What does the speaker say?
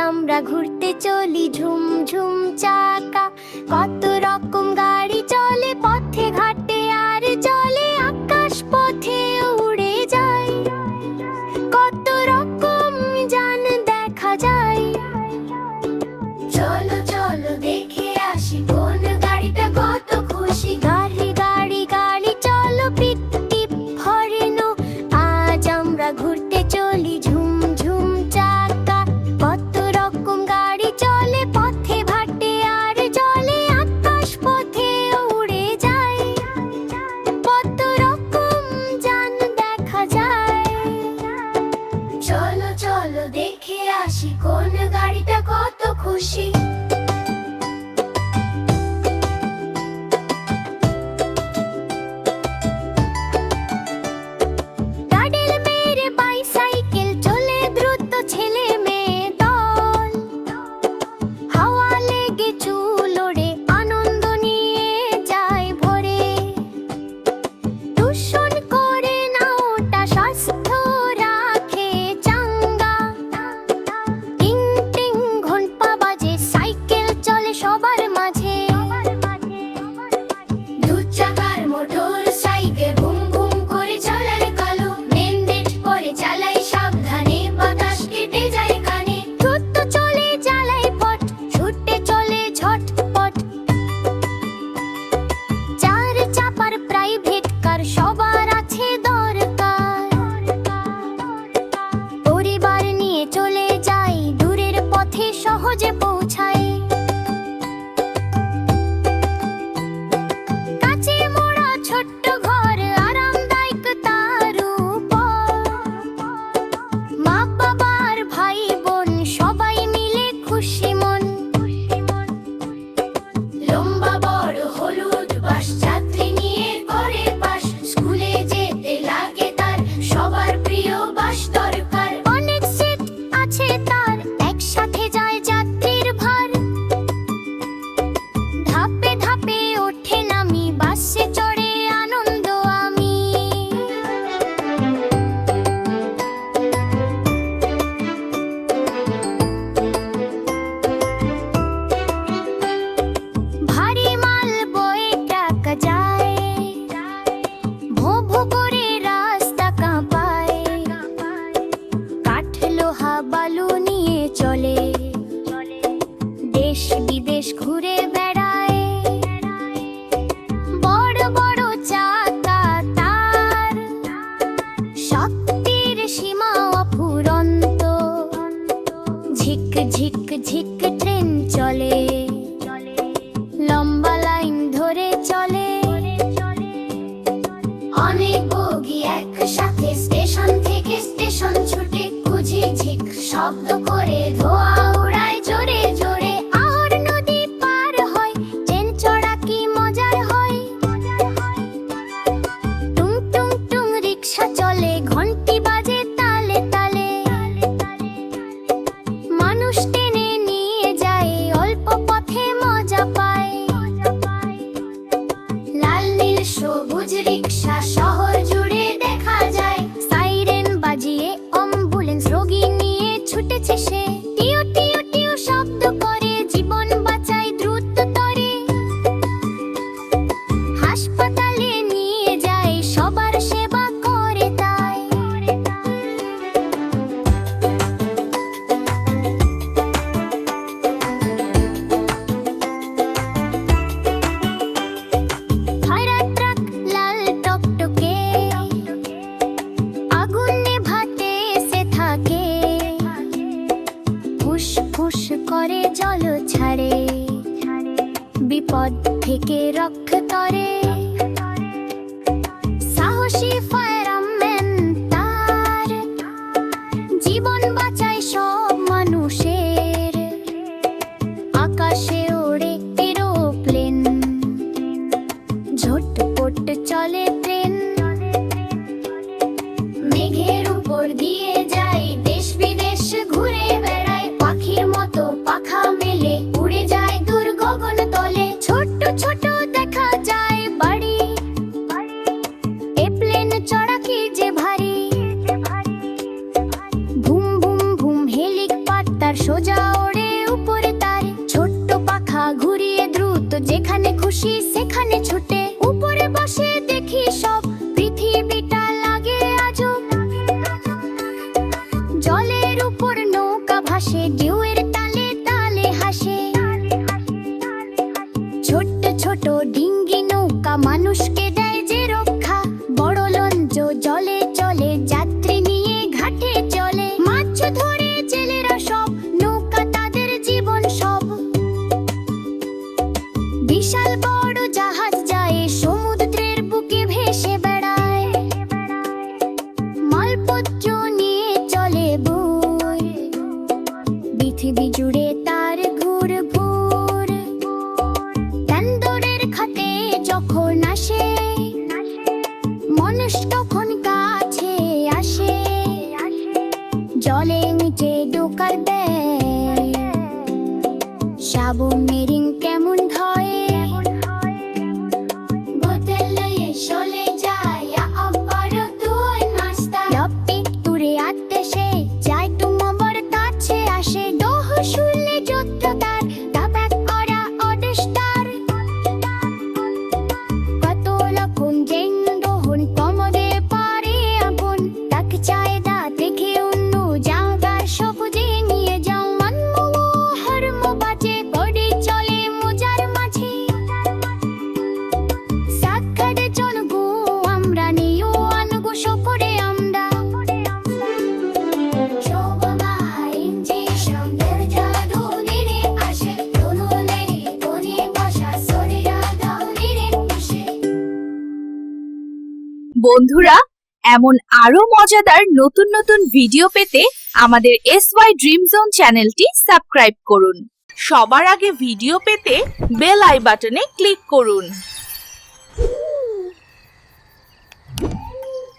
আমরা ঘুরতে চলি ঝুম ঝুম চাকা। কত しこぬがりたことくし shop দেশ বিদেশ ঘুরে বেড়ায়। বড় বড় শক্তির সীমা ট্রেন চলে, লম্বা লাইন ধরে চলে। অনেক বগি একসাথে স্টেশন থেকে স্টেশন ছুটে ঝিক শব্দ করে ধোয়া। বড় লঞ্চ জলে চলে, যাত্রী নিয়ে ঘাটে চলে। মাছ নৌকা তাদের জীবন সব। বিশাল বড় alone বন্ধুরা, এমন আরও মজাদার নতুন নতুন ভিডিও পেতে আমাদের এস ওয়াই ড্রিম জোন চ্যানেলটি সাবস্ক্রাইব করুন। সবার আগে ভিডিও পেতে বেল আই বাটনে ক্লিক করুন।